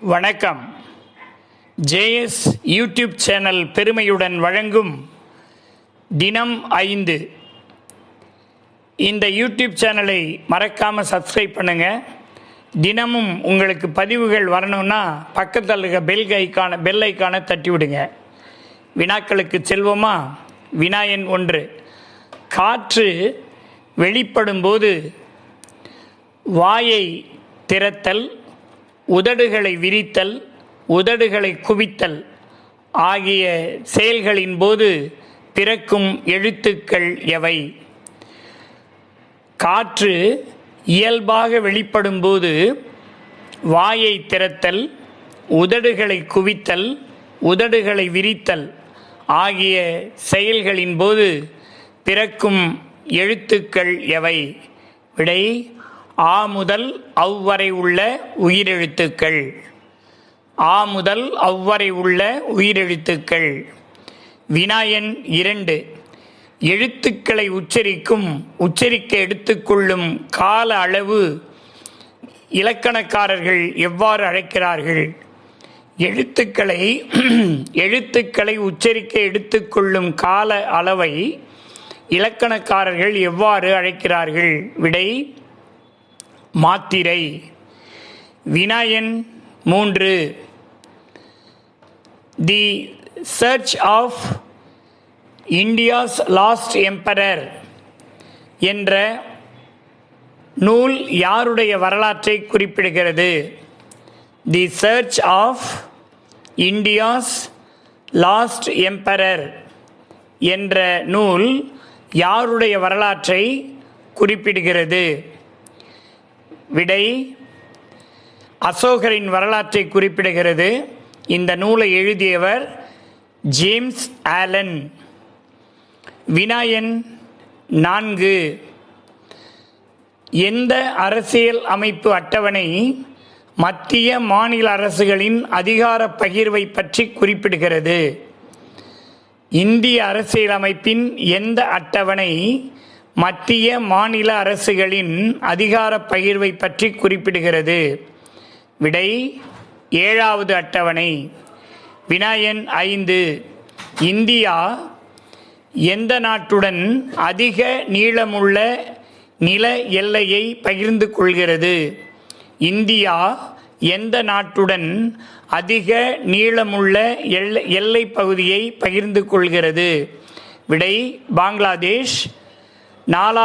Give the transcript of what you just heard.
வணக்கம். JS YouTube channel பெருமையுடன் வழங்கும் தினம் ஐந்து. இந்த யூடியூப் சேனலை மறக்காமல் சப்ஸ்கிரைப் பண்ணுங்க. தினமும் உங்களுக்கு பதிவுகள் வரணும்னா பக்கத்தில் இருக்க பெல் ஐக்கான பெல் ஐக்கான தட்டி விடுங்க. வினாக்களுக்கு செல்வோமா? வினாயன் ஒன்று. காற்று வெளிப்படும்போது வாயை திறத்தல் உதடுகளை விரித்தல் உதடுகளை குவித்தல் ஆகிய செயல்களின் போது பிறக்கும் எழுத்துக்கள் எவை? காற்று இயல்பாக வெளிப்படும்போது வாயை திறத்தல் உதடுகளை குவித்தல் உதடுகளை விரித்தல் ஆகிய செயல்களின் போது பிறக்கும் எழுத்துக்கள் எவை? விடை ஆ முதல் அவ்வரை உள்ள உயிரெழுத்துக்கள். ஆ முதல் அவ்வரை உள்ள உயிரெழுத்துக்கள். வினாயன் இரண்டு. எழுத்துக்களை உச்சரிக்கும் உச்சரிக்க எடுத்துக்கொள்ளும் கால அளவு இலக்கணக்காரர்கள் எவ்வாறு அழைக்கிறார்கள்? எழுத்துக்களை எழுத்துக்களை உச்சரிக்க எடுத்துக்கொள்ளும் கால அளவை இலக்கணக்காரர்கள் எவ்வாறு அழைக்கிறார்கள்? விடை மாத்திரை. வினாயன் மூன்று. The search of India's last emperor என்ற நூல் யாருடைய வரலாற்றை குறிப்பிடுகிறது? The search of India's last emperor என்ற நூல் யாருடைய வரலாற்றை குறிப்பிடுகிறது? விடை அசோகரின் வரலாற்றை குறிப்பிடுகிறது. இந்த நூலை எழுதியவர் ஜேம்ஸ் ஆலன். வினாயன் நான்கு. எந்த அரசியல் அமைப்பு அட்டவணை மத்திய மாநில அரசுகளின் அதிகார பகிர்வை பற்றி குறிப்பிடுகிறது. இந்திய அரசியலமைப்பின் எந்த அட்டவணை மத்திய மாநில அரசுகளின் அதிகார பகிர்வை பற்றி குறிப்பிடுகிறது. விடை ஏழாவது அட்டவணை. வினாயன் ஐந்து. இந்தியா எந்த நாட்டுடன் அதிக நீளமுள்ள நில எல்லையை பகிர்ந்து கொள்கிறது? இந்தியா எந்த நாட்டுடன் அதிக நீளமுள்ள எல்லை எல்லை பகுதியை பகிர்ந்து கொள்கிறது? விடை பங்களாதேஷ் நாலா